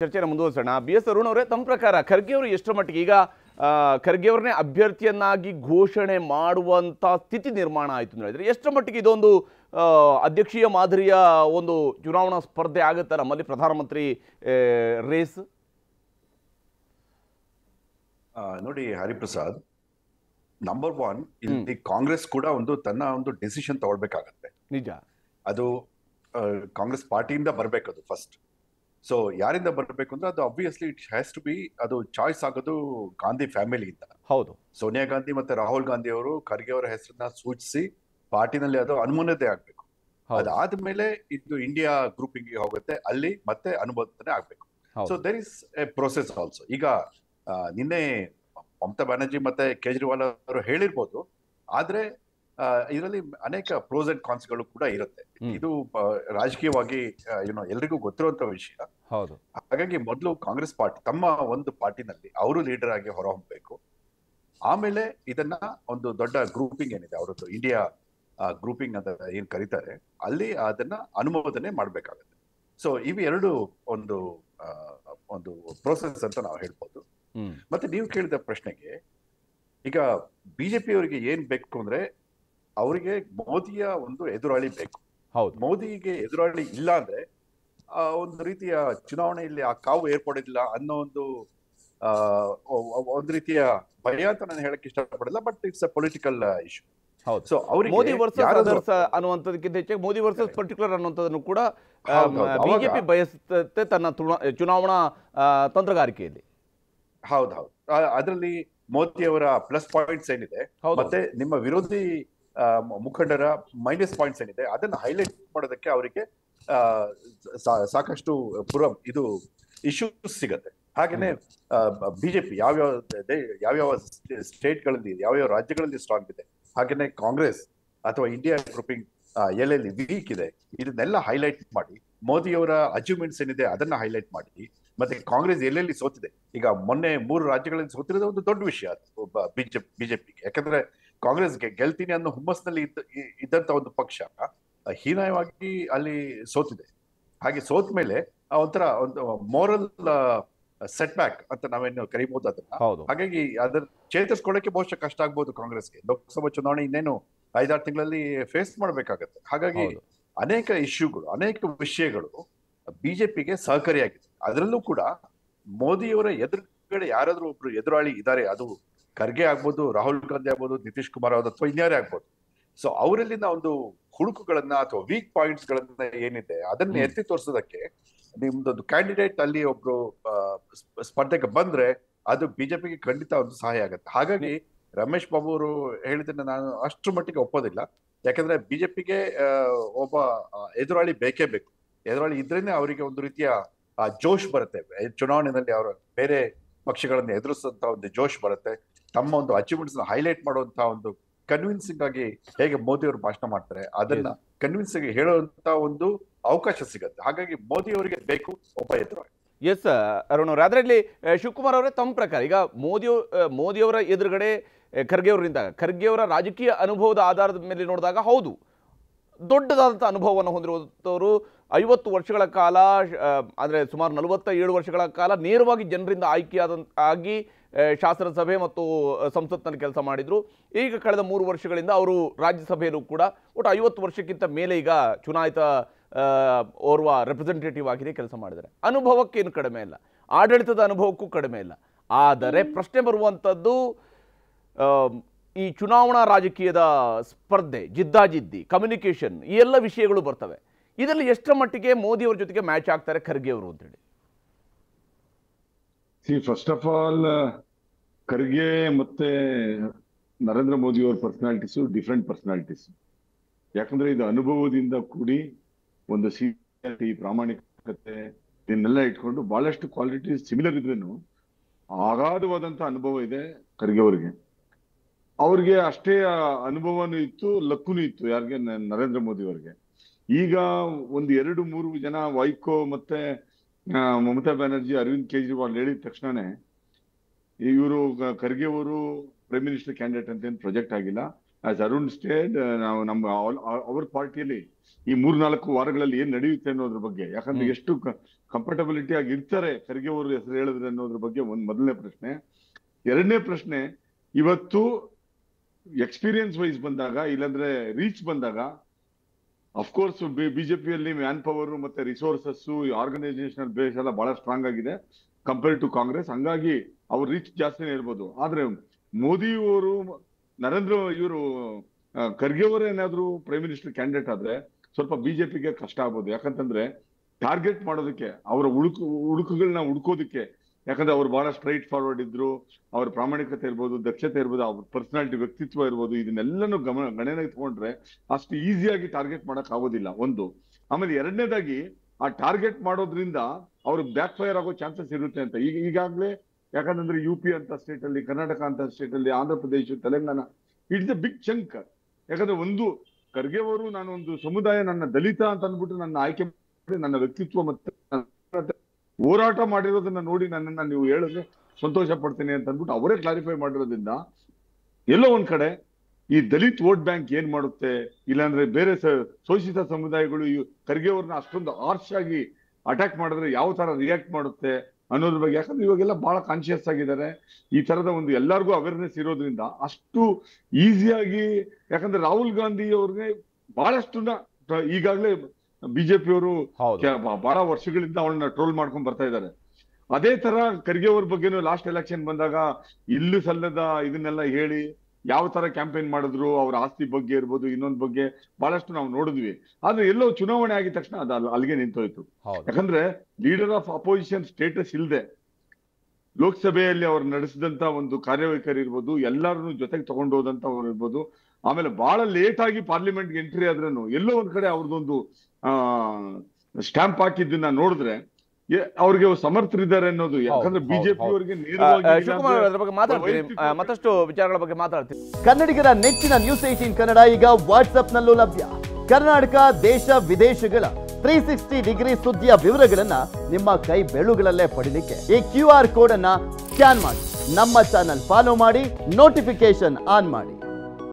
ಚರ್ಚೆನ ಮುಂದುವರಿಸೋಣ. B S Arun ಅವರೇ ತಮ್ಮ ಪ್ರಕಾರ ಖರ್ಗೆ ಅವರು ಎಷ್ಟರ ಮಟ್ಟಿಗೆ ಈಗ ಖರ್ಗೆ ಅವ್ರನ್ನೇ ಅಭ್ಯರ್ಥಿಯನ್ನಾಗಿ ಘೋಷಣೆ ಮಾಡುವಂತ ಸ್ಥಿತಿ ನಿರ್ಮಾಣ ಆಯಿತು ಅಂತ ಹೇಳಿದ್ರೆ ಎಷ್ಟರ ಮಟ್ಟಿಗೆ ಇದೊಂದು ಅಧ್ಯಕ್ಷೀಯ ಮಾದರಿಯ ಒಂದು ಚುನಾವಣಾ ಸ್ಪರ್ಧೆ ಆಗುತ್ತೆ ನಮ್ಮಲ್ಲಿ ಪ್ರಧಾನಮಂತ್ರಿ ರೇಸ್? ನೋಡಿ ಹರಿಪ್ರಸಾದ್ ನಂಬರ್ ಒನ್ ಇಲ್ಲಿ ಕಾಂಗ್ರೆಸ್ ಕೂಡ ಒಂದು ತನ್ನ ಒಂದು ಡಿಸಿಷನ್ ತಗೊಳ್ಬೇಕಾಗತ್ತೆ. ನಿಜ. ಅದು ಕಾಂಗ್ರೆಸ್ ಪಾರ್ಟಿಯಿಂದ ಬರ್ಬೇಕದು ಫಸ್ಟ್ ಸೊ ಯಾರಿಂದ ಬರಬೇಕು ಅಂದ್ರೆ ಅದು obviously it has to be ಅದು ಚಾಯ್ಸ್ ಆಗೋದು ಗಾಂಧಿ ಫ್ಯಾಮಿಲಿಯಿಂದ ಹೌದು. ಸೋನಿಯಾ ಗಾಂಧಿ ಮತ್ತೆ ರಾಹುಲ್ ಗಾಂಧಿ ಅವರು ಖರ್ಗೆ ಅವರ ಹೆಸರನ್ನ ಸೂಚಿಸಿ ಪಾರ್ಟಿನಲ್ಲಿ ಅದು ಅನುಮೋದನೆ ಆಗ್ಬೇಕು. ಅದಾದ ಅದಾದ್ಮೇಲೆ ಇದು ಇಂಡಿಯಾ ಗ್ರೂಪಿಂಗ್ ಹೋಗುತ್ತೆ. ಅಲ್ಲಿ ಮತ್ತೆ ಅನುಮೋದನೆ ಆಗ್ಬೇಕು. So there is a process also ಈಗ ನಿನ್ನೆ ಮಮತಾ ಬ್ಯಾನರ್ಜಿ ಮತ್ತೆ ಕೇಜ್ರಿವಾಲ್ ಅವರು ಹೇಳಿರ್ಬೋದು. ಆದ್ರೆ ಇದರಲ್ಲಿ ಅನೇಕ ಪ್ರೋಸ್ ಅಂಡ್ ಕಾನ್ಸ್ಗಳು ಕೂಡ ಇರುತ್ತೆ. ಇದು ರಾಜಕೀಯವಾಗಿ ಏನೋ ಎಲ್ರಿಗೂ ಗೊತ್ತಿರುವಂತ ವಿಷಯ. ಹೌದು. ಹಾಗಾಗಿ ಮೊದಲು ಕಾಂಗ್ರೆಸ್ ಪಾರ್ಟಿ ತಮ್ಮ ಒಂದು ಪಾರ್ಟಿನಲ್ಲಿ ಅವರು ಲೀಡರ್ ಆಗಿ ಹೊರಹೊಮ್ಮಬೇಕು ಆಮೇಲೆ ಇದನ್ನ ಒಂದು ದೊಡ್ಡ ಗ್ರೂಪಿಂಗ್ ಏನಿದೆ ಅವರದ್ದು ಇಂಡಿಯಾ ಗ್ರೂಪಿಂಗ್ ಅಂತ ಏನ್ ಕರೀತಾರೆ ಅಲ್ಲಿ ಅದನ್ನ ಅನುಮೋದನೆ ಮಾಡ್ಬೇಕಾಗತ್ತೆ. ಸೊ ಇವು ಎರಡು ಒಂದು ಒಂದು ಪ್ರೋಸೆಸ್ ಅಂತ ನಾವು ಹೇಳ್ಬೋದು. ಮತ್ತೆ ನೀವು ಕೇಳಿದ ಪ್ರಶ್ನೆಗೆ ಈಗ ಬಿಜೆಪಿ ಅವರಿಗೆ ಏನ್ ಬೇಕು ಅಂದ್ರೆ ಅವರಿಗೆ ಮೋದಿಯ ಒಂದು ಎದುರಾಳಿ ಬೇಕು. ಹೌದು. ಮೋದಿಗೆ ಎದುರಾಳಿ ಇಲ್ಲ ಅಂದ್ರೆ ಒಂದು ರೀತಿಯ ಚುನಾವಣೆಯಲ್ಲಿ ಆ ಕಾವು ಏರ್ಪಡೋದಿಲ್ಲ ಅನ್ನೋ ಒಂದು ಆ ಒಂದು ರೀತಿಯ ಭಯ ಅಂತ ನಾನು ಹೇಳಕ್ ಇಷ್ಟಪಡಲ್ಲ but it's a political issue ಹೌದು. ಸೊ ಅವ್ರಿಗೆ ಮೋದಿ ವರ್ಸಸ್ ಅದರ್ಸ್ ಅನ್ನುವಂಥದ್ದಕ್ಕಿಂತ ಹೆಚ್ಚಾಗಿ ಮೋದಿ ವರ್ಸಸ್ ಪರ್ಟಿಕ್ಯುಲರ್ ಅನ್ನುವಂಥದ್ದನ್ನು ಕೂಡ. ಬಿಜೆಪಿ ಬಯಸುತ್ತೆ ತನ್ನ ಚುನಾವಣಾ ಆ, ತಂತ್ರಗಾರಿಕೆಯಲ್ಲಿ. ಹೌದು ಹೌದು. ಅದರಲ್ಲಿ ಮೋದಿ ಅವರ ಪ್ಲಸ್ ಪಾಯಿಂಟ್ಸ್ ಏನಿದೆ ಮತ್ತೆ ನಿಮ್ಮ ವಿರೋಧಿ ಆ, ಮುಖಂಡರ ಮೈನಸ್ ಪಾಯಿಂಟ್ಸ್ ಏನಿದೆ ಅದನ್ನ ಹೈಲೈಟ್ ಮಾಡೋದಕ್ಕೆ ಅವರಿಗೆ ಆ, ಸಾಕಷ್ಟು ಪುರ ಇದು ಇಶ್ಯೂಸ್ ಸಿಗತ್ತೆ. ಹಾಗೇನೆ ಬಿಜೆಪಿ ಯಾವ್ಯಾವ ಯಾವ್ಯಾವ ಸ್ಟೇಟ್ಗಳಲ್ಲಿ ಯಾವ್ಯಾವ ರಾಜ್ಯಗಳಲ್ಲಿ ಸ್ಟ್ರಾಂಗ್ ಇದೆ. ಹಾಗೇನೆ ಕಾಂಗ್ರೆಸ್ ಅಥವಾ ಇಂಡಿಯಾ ಗ್ರೂಪಿಂಗ್ ಎಲ್ಲೆಲ್ಲಿ ವೀಕ್ ಇದೆ, ಇದನ್ನೆಲ್ಲ ಹೈಲೈಟ್ ಮಾಡಿ, ಮೋದಿಯವರ ಅಚೀವ್ಮೆಂಟ್ಸ್ ಏನಿದೆ ಅದನ್ನ ಹೈಲೈಟ್ ಮಾಡಿ, ಮತ್ತೆ ಕಾಂಗ್ರೆಸ್ ಎಲ್ಲೆಲ್ಲಿ ಸೋತಿದೆ, ಈಗ ಮೊನ್ನೆ ಮೂರು ರಾಜ್ಯಗಳಲ್ಲಿ ಸೋತಿರೋದು ಒಂದು ದೊಡ್ಡ ವಿಷಯ ಬಿಜೆಪಿ, ಬಿಜೆಪಿಗೆ. ಯಾಕಂದ್ರೆ ಕಾಂಗ್ರೆಸ್ಗೆ ಗೆಲ್ತೀನಿ ಅನ್ನೋ ಹುಮ್ಮಸ್ನಲ್ಲಿ ಇದ್ದಂತ ಒಂದು ಪಕ್ಷ ಹೀನಾಯವಾಗಿ ಅಲ್ಲಿ ಸೋತಿದೆ. ಹಾಗೆ ಸೋತ ಮೇಲೆ ಒಂಥರ ಒಂದು ಮೋರಲ್ ಸೆಟ್ ಬ್ಯಾಕ್ ಅಂತ ನಾವೇನು ಕರಿಬಹುದು ಅದನ್ನ. ಹೌದು. ಹಾಗಾಗಿ ಅದನ್ನ ಚೇತರಿಸ್ಕೊಳ್ಳಕ್ಕೆ ಬಹುಶಃ ಕಷ್ಟ ಆಗ್ಬಹುದು ಕಾಂಗ್ರೆಸ್ಗೆ. ಲೋಕಸಭಾ ಚುನಾವಣೆ ಇನ್ನೇನು ಐದಾರು ತಿಂಗಳಲ್ಲಿ ಫೇಸ್ ಮಾಡ್ಬೇಕಾಗತ್ತೆ. ಹಾಗಾಗಿ ಅನೇಕ ಇಶ್ಯೂಗಳು ಅನೇಕ ವಿಷಯಗಳು ಬಿಜೆಪಿಗೆ ಸಹಕಾರಿಯಾಗಿದೆ. ಅದರಲ್ಲೂ ಕೂಡ ಮೋದಿಯವರ ಎದುರುಗಡೆ ಯಾರಾದ್ರೂ ಒಬ್ರು ಎದುರಾಳಿ ಇದ್ದಾರೆ ಅದು ಖರ್ಗೆ ಆಗ್ಬೋದು ರಾಹುಲ್ ಗಾಂಧಿ ಆಗ್ಬೋದು ನಿತೀಶ್ ಕುಮಾರ್ ಅವ್ರದ್ದು ಅಥವಾ ಇನ್ಯಾರೇ ಆಗ್ಬೋದು. ಸೊ ಅವರಲ್ಲಿನ ಒಂದು ಹುಡುಕುಗಳನ್ನ ಅಥವಾ ವೀಕ್ ಪಾಯಿಂಟ್ಸ್ ಗಳನ್ನ ಏನಿದೆ ಅದನ್ನ ಎತ್ತಿ ತೋರಿಸೋದಕ್ಕೆ ನಿಮ್ದೊಂದು ಕ್ಯಾಂಡಿಡೇಟ್ ಅಲ್ಲಿ ಒಬ್ರು ಸ್ಪರ್ಧೆಗೆ ಬಂದ್ರೆ ಅದು ಬಿಜೆಪಿಗೆ ಖಂಡಿತ ಒಂದು ಸಹಾಯ ಆಗುತ್ತೆ. ಹಾಗಾಗಿ ರಮೇಶ್ ಬಾಬು ಅವರು ಹೇಳಿದ್ರೆ ನಾನು ಅಷ್ಟ್ರ ಮಟ್ಟಿಗೆ ಒಪ್ಪೋದಿಲ್ಲ. ಯಾಕಂದ್ರೆ ಬಿಜೆಪಿಗೆ ಒಬ್ಬ ಎದುರಾಳಿ ಬೇಕೇ ಬೇಕು. ಎದುರಾಳಿ ಇದ್ರೇನೆ ಅವರಿಗೆ ಒಂದು ರೀತಿಯ ಆ, ಜೋಶ್ ಬರುತ್ತೆ. ಚುನಾವಣೆಯಲ್ಲಿ ಅವರು ಬೇರೆ ಪಕ್ಷಗಳನ್ನ ಎದುರಿಸುವಂತ ಒಂದು ಜೋಶ್ ಬರುತ್ತೆ. ತಮ್ಮ ಒಂದು ಅಚೀವ್ಮೆಂಟ್ಸ್ ಹೈಲೈಟ್ ಮಾಡುವಂತ ಒಂದು ಕನ್ವಿನ್ಸಿಂಗ್ ಆಗಿ ಹೇಗೆ ಮೋದಿ ಅವರು ಭಾಷಣ ಮಾಡ್ತಾರೆ ಅದನ್ನ ಕನ್ವಿನ್ಸಿಂಗ್ ಆಗಿ ಹೇಳುವಂತ ಒಂದು ಅವಕಾಶ ಸಿಗುತ್ತೆ. ಹಾಗಾಗಿ ಮೋದಿ ಅವರಿಗೆ ಬೇಕು ಒಬ್ಬ ಎದುರು. ಎಸ್ ಅರುಣ್ ಅವರೇ ಅದರಲ್ಲಿ ಶಿವಕುಮಾರ್ ಅವರೇ ತಮ್ಮ ಪ್ರಕಾರ ಈಗ ಮೋದಿ ಮೋದಿಯವರ ಎದುರುಗಡೆ ಆ, ಖರ್ಗೆ ಅವರಿಂದ ನಿಂತಾಗ ಖರ್ಗೆ ಅವರ ರಾಜಕೀಯ ಅನುಭವದ ಆಧಾರದ ಮೇಲೆ ನೋಡಿದಾಗ ಹೌದು ದೊಡ್ಡದಾದಂಥ ಅನುಭವವನ್ನು ಹೊಂದಿರುವಂಥವರು ಐವತ್ತು ವರ್ಷಗಳ ಕಾಲ ಅಂದರೆ ಸುಮಾರು ನಲವತ್ತ ಏಳು ವರ್ಷಗಳ ಕಾಲ ನೇರವಾಗಿ ಜನರಿಂದ ಆಯ್ಕೆಯಾದ ಆಗಿ ಶಾಸನಸಭೆ ಮತ್ತು ಸಂಸತ್ನಲ್ಲಿ ಕೆಲಸ ಮಾಡಿದರು. ಈಗ ಕಳೆದ ಮೂರು ವರ್ಷಗಳಿಂದ ಅವರು ರಾಜ್ಯಸಭೆಯಲ್ಲೂ ಕೂಡ ಒಟ್ಟು ಐವತ್ತು ವರ್ಷಕ್ಕಿಂತ ಮೇಲೆ ಈಗ ಚುನಾಯಿತ ಓರ್ವ ರೆಪ್ರೆಸೆಂಟೇಟಿವ್ ಆಗಿದೆ ಕೆಲಸ ಮಾಡಿದ್ದಾರೆ. ಅನುಭವಕ್ಕೇನು ಕಡಿಮೆ ಇಲ್ಲ. ಆಡಳಿತದ ಅನುಭವಕ್ಕೂ ಕಡಿಮೆ ಇಲ್ಲ. ಆದರೆ ಪ್ರಶ್ನೆ ಬರುವಂಥದ್ದು ಈ ಚುನಾವಣಾ ರಾಜಕೀಯದ ಸ್ಪರ್ಧೆ ಜಿದ್ದಾಜಿದ್ದಿ ಕಮ್ಯುನಿಕೇಷನ್ ಈ ಎಲ್ಲ ವಿಷಯಗಳು ಬರ್ತವೆ. ಇದರಲ್ಲಿ ಎಷ್ಟರ ಮಟ್ಟಿಗೆ ಮೋದಿ ಅವರ ಜೊತೆಗೆ ಮ್ಯಾಚ್ ಆಗ್ತಾರೆ ಖರ್ಗೆ ಅವರು ಅಂತೇಳಿ see first of all Kharge ಮತ್ತೆ ನರೇಂದ್ರ ಮೋದಿ ಅವರ ಪರ್ಸನಾಲಿಟೀಸು ಡಿಫ್ರೆಂಟ್ ಪರ್ಸನಾಲಿಟೀಸ್ ಯಾಕಂದ್ರೆ ಇದು ಅನುಭವದಿಂದ ಕೂಡಿ ಒಂದು ಸೀನಿಯಾರಿಟಿ ಪ್ರಾಮಾಣಿಕತೆ, ಇದನ್ನೆಲ್ಲ ಇಟ್ಕೊಂಡು ಬಹಳಷ್ಟು ಕ್ವಾಲಿಟಿ ಸಿಮಿಲರ್ ಇದ್ರೂ ಅಗಾಧವಾದಂತ ಅನುಭವ ಇದೆ ಖರ್ಗೆ ಅವರಿಗೆ. ಅವ್ರಿಗೆ ಅಷ್ಟೇ ಅನುಭವನೂ ಇತ್ತು, ಲಕ್ಕುನೂ ಇತ್ತು ಯಾರಿಗೆ? ನರೇಂದ್ರ ಮೋದಿ ಅವರಿಗೆ. ಈಗ ಒಂದು ಎರಡು ಮೂರು ಜನ ವೈಕೋ ಮತ್ತೆ ಮಮತಾ ಬ್ಯಾನರ್ಜಿ ಅರವಿಂದ್ ಕೇಜ್ರಿವಾಲ್ ಹೇಳಿದ ತಕ್ಷಣನೇ ಇವರು ಖರ್ಗೆ ಅವರು ಪ್ರೈಮ್ ಮಿನಿಸ್ಟರ್ ಕ್ಯಾಂಡಿಡೇಟ್ ಅಂತ ಏನು ಪ್ರೊಜೆಕ್ಟ್ ಆಗಿಲ್ಲ ಆಸ್ ಅರುಣ್ ಸ್ಟೇಡ್ ನಾವು ನಮ್ಮ ಅವ್ರ ಪಾರ್ಟಿಯಲ್ಲಿ ಈ ಮೂರ್ನಾಲ್ಕು ವಾರಗಳಲ್ಲಿ ಏನ್ ನಡೆಯುತ್ತೆ ಅನ್ನೋದ್ರ ಬಗ್ಗೆ ಯಾಕಂದ್ರೆ ಎಷ್ಟು ಕಂಫರ್ಟಬಿಲಿಟಿ ಆಗಿ ಇರ್ತಾರೆ ಖರ್ಗೆ ಅವರು ಹೆಸರು ಹೇಳಿದ್ರೆ ಅನ್ನೋದ್ರ ಬಗ್ಗೆ ಒಂದ್ ಮೊದಲನೇ ಪ್ರಶ್ನೆ. ಎರಡನೇ ಪ್ರಶ್ನೆ ಇವತ್ತು ಎಕ್ಸ್ಪೀರಿಯನ್ಸ್ ವೈಸ್ ಬಂದಾಗ ಇಲ್ಲಾಂದ್ರೆ ರೀಚ್ ಬಂದಾಗ ಅಫ್ಕೋರ್ಸ್ ಬಿಜೆಪಿಯಲ್ಲಿ ಮ್ಯಾನ್ ಪವರ್ ಮತ್ತೆ ರಿಸೋರ್ಸಸ್ ಆರ್ಗನೈಸೇಷನಲ್ ಬೇಸ್ ಎಲ್ಲ ಬಹಳ ಸ್ಟ್ರಾಂಗ್ ಆಗಿದೆ ಕಂಪೇರ್ ಟು ಕಾಂಗ್ರೆಸ್ ಹಂಗಾಗಿ ಅವ್ರ ರೀಚ್ ಜಾಸ್ತಿನೇ ಇರ್ಬೋದು. ಆದ್ರೆ ಮೋದಿ ಅವರು, ನರೇಂದ್ರ ಇವರು ಖರ್ಗೆ ಅವರು ಏನಾದ್ರು ಪ್ರೈಮ್ ಮಿನಿಸ್ಟರ್ ಕ್ಯಾಂಡಿಡೇಟ್ ಆದ್ರೆ ಸ್ವಲ್ಪ ಬಿಜೆಪಿಗೆ ಕಷ್ಟ ಆಗ್ಬೋದು. ಯಾಕಂತಂದ್ರೆ ಟಾರ್ಗೆಟ್ ಮಾಡೋದಕ್ಕೆ, ಅವರ ಉಳುಕು ಉಡುಕುಗಳನ್ನ ಹುಡ್ಕೋದಕ್ಕೆ ಯಾಕಂದ್ರೆ ಅವ್ರು ಬಹಳ ಸ್ಟ್ರೈಟ್ ಫಾರ್ವರ್ಡ್ ಇದ್ರು, ಅವ್ರ ಪ್ರಾಮಾಣಿಕತೆ ಇರ್ಬೋದು, ದಕ್ಷತೆ ಇರ್ಬೋದು, ಅವ್ರ ಪರ್ಸನಾಲಿಟಿ, ವ್ಯಕ್ತಿತ್ವ ಇರ್ಬೋದು, ಇದನ್ನೆಲ್ಲನೂ ಗಮನ ಗಣನೆ ತಗೊಂಡ್ರೆ ಅಷ್ಟು ಈಸಿಯಾಗಿ ಟಾರ್ಗೆಟ್ ಮಾಡಕ್ ಆಗೋದಿಲ್ಲ. ಒಂದು, ಆಮೇಲೆ ಎರಡನೇದಾಗಿ ಆ ಟಾರ್ಗೆಟ್ ಮಾಡೋದ್ರಿಂದ ಅವ್ರು ಬ್ಯಾಕ್ ಫೈರ್ ಆಗೋ ಚಾನ್ಸಸ್ ಇರುತ್ತೆ ಅಂತ. ಈಗ, ಈಗಾಗಲೇ ಯಾಕಂದ್ರೆ ಯು ಪಿ ಅಂತ ಸ್ಟೇಟ್ ಅಲ್ಲಿ ಕರ್ನಾಟಕ ಅಂತ ಸ್ಟೇಟ್ ಅಲ್ಲಿ Andhra Pradesh, Telangana, it's a big chunk. ಯಾಕಂದ್ರೆ ಒಂದು, ಖರ್ಗೆ ಅವರು ನಾನು ಒಂದು ಸಮುದಾಯ, ನನ್ನ ದಲಿತ ಅಂತ ಅಂದ್ಬಿಟ್ಟು ನನ್ನ ಆಯ್ಕೆ ನನ್ನ ವ್ಯಕ್ತಿತ್ವ ಮತ್ತೆ ಹೋರಾಟ ಮಾಡಿರೋದನ್ನ ನೋಡಿ ನನ್ನನ್ನ ನೀವು ಹೇಳಿದ್ರೆ ಸಂತೋಷ ಪಡ್ತೀನಿ ಅಂತ ಅಂದ್ಬಿಟ್ಟು ಅವರೇ ಕ್ಲಾರಿಫೈ ಮಾಡಿರೋದ್ರಿಂದ ಎಲ್ಲೋ ಒಂದ್ ಕಡೆ ಈ ದಲಿತ್ ವೋಟ್ ಬ್ಯಾಂಕ್ ಏನ್ ಮಾಡುತ್ತೆ? ಇಲ್ಲಾಂದ್ರೆ ಬೇರೆ ಶೋಷಿತ ಸಮುದಾಯಗಳು ಈ ಖರ್ಗೆ ಅವ್ರನ್ನ ಅಷ್ಟೊಂದು ಆರ್ಶ್ ಆಗಿ ಅಟ್ಯಾಕ್ ಮಾಡಿದ್ರೆ ಯಾವ ತರ ರಿಯಾಕ್ಟ್ ಮಾಡುತ್ತೆ ಅನ್ನೋದ್ರ ಬಗ್ಗೆ? ಯಾಕಂದ್ರೆ ಇವಾಗೆಲ್ಲ ಬಹಳ ಕಾನ್ಶಿಯಸ್ ಆಗಿದ್ದಾರೆ. ಈ ತರದ ಒಂದು ಎಲ್ಲರಿಗೂ ಅವೇರ್ನೆಸ್ ಇರೋದ್ರಿಂದ ಅಷ್ಟು ಈಸಿಯಾಗಿ ಯಾಕಂದ್ರೆ ರಾಹುಲ್ ಗಾಂಧಿ ಅವ್ರಿಗೆ ಬಹಳಷ್ಟು ಈಗಾಗಲೇ ಬಿಜೆಪಿ ಅವರು ಹೌದು. ಕೆ- ಬ- ಬಹಳ ವರ್ಷಗಳಿಂದ ಅವಳನ್ನ ಟ್ರೋಲ್ ಮಾಡ್ಕೊಂಡ್ ಬರ್ತಾ ಇದ್ದಾರೆ. ಅದೇ ತರ ಖರ್ಗೆ ಅವ್ರ ಬಗ್ಗೆನೂ ಲಾಸ್ಟ್ ಎಲೆಕ್ಷನ್ ಬಂದಾಗ ಇಲ್ಲೂ ಸಲ್ಲದ ಇದನ್ನೆಲ್ಲ ಹೇಳಿ ಯಾವ ತರ ಕ್ಯಾಂಪೇನ್ ಮಾಡಿದ್ರು ಅವ್ರ ಆಸ್ತಿ ಬಗ್ಗೆ ಇರ್ಬೋದು ಇನ್ನೊಂದ್ ಬಗ್ಗೆ ಬಹಳಷ್ಟು ನಾವು ನೋಡಿದ್ವಿ. ಆದ್ರೆ ಎಲ್ಲೋ ಚುನಾವಣೆ ಆಗಿದ ತಕ್ಷಣ ಅದು ಅಲ್ಲಿಗೆ ನಿಂತೋಯ್ತು. ಯಾಕಂದ್ರೆ ಲೀಡರ್ ಆಫ್ ಅಪೋಸಿಷನ್ ಸ್ಟೇಟಸ್ ಇಲ್ಲದೆ ಲೋಕಸಭೆಯಲ್ಲಿ ಅವ್ರು ನಡೆಸಿದಂತ ಒಂದು ಕಾರ್ಯವೈಖರಿ ಇರ್ಬೋದು ಎಲ್ಲರನ್ನು ಜೊತೆಗೆ ತಗೊಂಡು ಹೋದಂತ ಅವ್ರು ಇರ್ಬೋದು ಆಮೇಲೆ ಬಹಳ ಲೇಟ್ ಆಗಿ ಪಾರ್ಲಿಮೆಂಟ್ಗೆ ಎಂಟ್ರಿ ಆದ್ರೂ ಎಲ್ಲೋ ಒಂದ್ ಕಡೆ ಅವ್ರದ್ದೊಂದು ಆ ಸ್ಟಾಂಪ್ ಹಾಕಿದ್ದನ್ನ ನೋಡಿದ್ರೆ ಅವ್ರಿಗೆ ಸಮರ್ಥರಿದ್ದಾರೆ ಅನ್ನೋದು ಯಾಕಂದ್ರೆ ಬಿಜೆಪಿ. ಅವರಿಗೆ ಮತ್ತಷ್ಟು ವಿಚಾರಗಳ ಬಗ್ಗೆ ಮಾತಾಡ್ತೀವಿ ಕನ್ನಡಿಗರ ನೆಚ್ಚಿನ ನ್ಯೂಸ್ ಏಟೀನ್ ಕನ್ನಡ ಈಗ ವಾಟ್ಸ್ಆಪ್ನಲ್ಲೂ ಲಭ್ಯ. ಕರ್ನಾಟಕ ದೇಶ ವಿದೇಶಗಳ ತ್ರೀ ಸಿಕ್ಸ್ಟಿ ಡಿಗ್ರಿ ಸುದ್ದಿಯ ವಿವರಗಳನ್ನ ನಿಮ್ಮ ಕೈ ಬೆಳುಗಳಲ್ಲೇ ಪಡಿಲಿಕ್ಕೆ ಈ ಕ್ಯೂ ಆರ್ ಕೋಡ್ ಅನ್ನ ಸ್ಕ್ಯಾನ್ ಮಾಡಿ. ನಮ್ಮ ಚಾನಲ್ ಫಾಲೋ ಮಾಡಿ ನೋಟಿಫಿಕೇಶನ್ ಆನ್ ಮಾಡಿ.